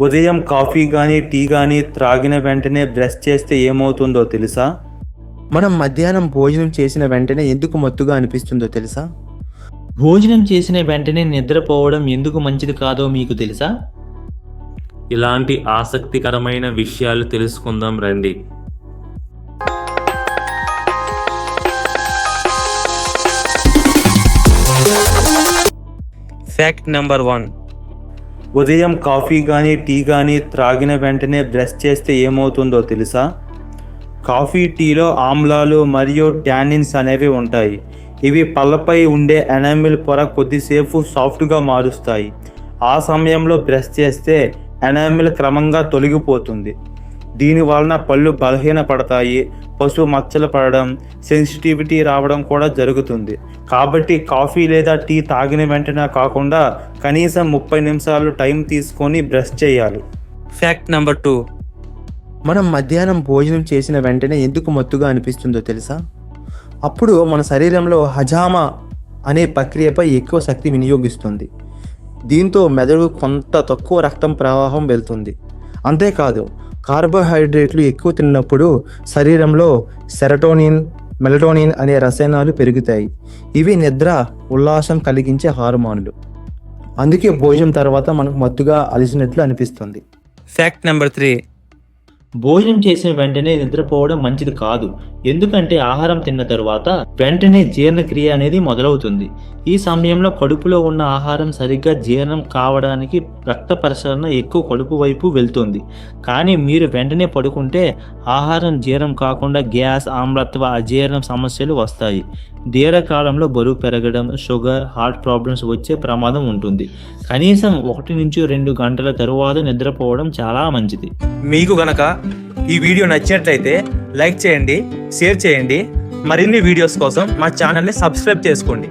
ఉదయం కాఫీ కానీ టీ కానీ త్రాగిన వెంటనే బ్రష్ చేస్తే ఏమవుతుందో తెలుసా? మనం మధ్యాహ్నం భోజనం చేసిన వెంటనే ఎందుకు మత్తుగా అనిపిస్తుందో తెలుసా? భోజనం చేసిన వెంటనే నిద్రపోవడం ఎందుకు మంచిది కాదో మీకు తెలుసా? ఇలాంటి ఆసక్తికరమైన విషయాలు తెలుసుకుందాం రండి. ఫ్యాక్ట్ నెంబర్ వన్ ఉదయం కాఫీ కానీ టీ కానీ త్రాగిన వెంటనే బ్రష్ చేస్తే ఏమవుతుందో తెలుసా? కాఫీ టీలో ఆమ్లాలు మరియు ట్యానిన్స్ అనేవి ఉంటాయి. ఇవి పళ్ళపై ఉండే ఎనామిల్ పొర కొద్దిసేపు సాఫ్ట్గా మారుస్తాయి. ఆ సమయంలో బ్రష్ చేస్తే ఎనామిల్ క్రమంగా తొలగిపోతుంది. దీని వలన పళ్ళు బలహీనపడతాయి పసుపు మచ్చలు పడడం సెన్సిటివిటీ రావడం కూడా జరుగుతుంది. కాబట్టి కాఫీ లేదా టీ తాగిన వెంటనే కాకుండా కనీసం ముప్పై నిమిషాలు టైం తీసుకొని బ్రష్ చేయాలి. ఫ్యాక్ట్ నెంబర్ టూ మనం మధ్యాహ్నం భోజనం చేసిన వెంటనే ఎందుకు మత్తుగా అనిపిస్తుందో తెలుసా? అప్పుడు మన శరీరంలో హజామా అనే ప్రక్రియపై ఎక్కువ శక్తి వినియోగిస్తుంది. దీంతో మెదడు కొంత తక్కువ రక్తం ప్రవాహం వెళ్తుంది. అంతేకాదు కార్బోహైడ్రేట్లు ఎక్కువ తిన్నప్పుడు శరీరంలో సెరటోనిన్ మెలటోనిన్ అనే రసాయనాలు పెరుగుతాయి. ఇవి నిద్ర ఉల్లాసం కలిగించే హార్మోన్లు. అందుకే భోజనం తర్వాత మనకు మత్తుగా అలిసినట్లు అనిపిస్తుంది. ఫ్యాక్ట్ నెంబర్ త్రీ భోజనం చేసిన వెంటనే నిద్రపోవడం మంచిది కాదు. ఎందుకంటే ఆహారం తిన్న తరువాత వెంటనే జీర్ణక్రియ అనేది మొదలవుతుంది. ఈ సమయంలో కడుపులో ఉన్న ఆహారం సరిగ్గా జీర్ణం కావడానికి రక్త పరిసరణ ఎక్కువ కడుపు వైపు వెళ్తుంది. కానీ మీరు వెంటనే పడుకుంటే ఆహారం జీర్ణం కాకుండా గ్యాస్ ఆమ్లత్వ అజీర్ణం సమస్యలు వస్తాయి. దీర్ఘకాలంలో బరువు పెరగడం షుగర్ హార్ట్ ప్రాబ్లమ్స్ వచ్చే ప్రమాదం ఉంటుంది. కనీసం ఒకటి నుంచి రెండు గంటల తరువాత నిద్రపోవడం చాలా మంచిది. మీకు గనక ఈ వీడియో నచ్చినట్లయితే లైక్ చేయండి షేర్ చేయండి. మరిన్ని వీడియోస్ కోసం మా ఛానల్ని సబ్స్క్రైబ్ చేసుకోండి.